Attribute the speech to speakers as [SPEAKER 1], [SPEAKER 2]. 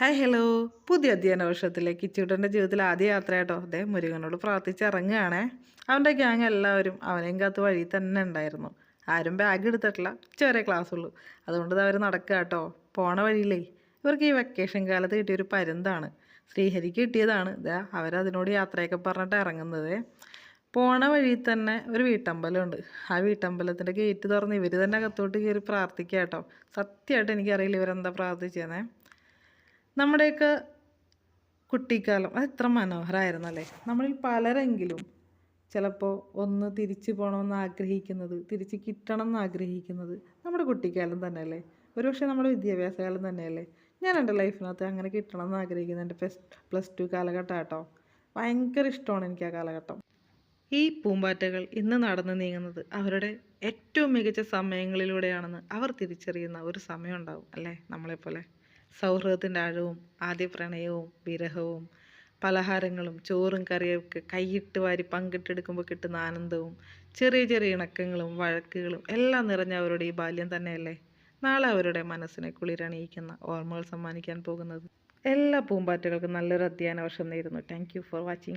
[SPEAKER 1] Hi hello. പുതിയ അധ്യയന വർഷത്തിലേക്ക് കിച്ചൂട്ടന്റെ ജീവിതത്തിൽ ആദ്യ യാത്ര കേട്ടോ അതേ മുരുകനോട് പ്രാർത്ഥിച്ച് ഇറങ്ങുകയാണേ അവന്റെ ഗ്യാങ് എല്ലാവരും അവനെയും കാത്ത് വഴി തന്നെ ഉണ്ടായിരുന്നു. ആരും ബാഗ് എടുത്തിട്ടില്ല. ചെറിയ ക്ലാസ് ഉള്ളൂ. അതുകൊണ്ട് അവർ നടക്കുക കേട്ടോ പോണ വഴിയിലേ. ഇവർക്ക് ഈ വെക്കേഷൻ കാലത്ത് കിട്ടിയൊരു പരുന്താണ്. ശ്രീഹരിക്ക് കിട്ടിയതാണ്. ഇതാ അവരതിനോട് യാത്രയൊക്കെ പറഞ്ഞിട്ട് ഇറങ്ങുന്നത്. പോണ വഴി തന്നെ ഒരു വീട്ടമ്പലമുണ്ട്. ആ വീട്ടമ്പലത്തിന്റെ ഗേറ്റ് തുറന്ന് ഇവർ തന്നെ അകത്തോട്ട് കയറി പ്രാർത്ഥിക്കുക കേട്ടോ സത്യമായിട്ട് എനിക്കറിയില്ല ഇവരെന്താ പ്രാർത്ഥിച്ചതെന്നേ നമ്മുടെയൊക്കെ കുട്ടിക്കാലം അത് എത്ര മനോഹരമായിരുന്നല്ലേ നമ്മളിൽ പലരെങ്കിലും ചിലപ്പോൾ ഒന്ന് തിരിച്ചു പോകണമെന്ന് ആഗ്രഹിക്കുന്നത് തിരിച്ച് കിട്ടണം എന്ന് ആഗ്രഹിക്കുന്നത് നമ്മുടെ കുട്ടിക്കാലം തന്നെയല്ലേ? ഒരുപക്ഷെ നമ്മുടെ വിദ്യാഭ്യാസ കാലം തന്നെയല്ലേ? ഞാൻ എന്റെ ലൈഫിനകത്ത് അങ്ങനെ കിട്ടണം എന്ന് ആഗ്രഹിക്കുന്നത് എന്റെ പ്ലസ് പ്ലസ് ടു കാലഘട്ടം കേട്ടോ ഭയങ്കര ഇഷ്ടമാണ് എനിക്ക് ആ കാലഘട്ടം. ഈ പൂമ്പാറ്റകൾ ഇന്ന് നടന്നു നീങ്ങുന്നത് അവരുടെ ഏറ്റവും മികച്ച സമയങ്ങളിലൂടെയാണെന്ന് അവർ തിരിച്ചറിയുന്ന ഒരു സമയം ഉണ്ടാവും അല്ലേ? നമ്മളെപ്പോലെ. സൗഹൃദത്തിന്റെ ആഴവും ആദ്യ പ്രണയവും വിരഹവും പലഹാരങ്ങളും ചോറും കറിയൊക്കെ കൈയിട്ട് വാരി പങ്കിട്ടെടുക്കുമ്പോൾ കിട്ടുന്ന ആനന്ദവും ചെറിയ ചെറിയ ഇണക്കങ്ങളും വഴക്കുകളും എല്ലാം നിറഞ്ഞ അവരുടെ ഈ ബാല്യം തന്നെയല്ലേ? നാളെ അവരുടെ മനസ്സിനെ കുളിരണിയിക്കുന്ന ഓർമ്മകൾ സമ്മാനിക്കാൻ പോകുന്നത്. എല്ലാ പൂമ്പാറ്റകൾക്കും നല്ലൊരു അധ്യയന വർഷം നേരുന്നു. Thank you for watching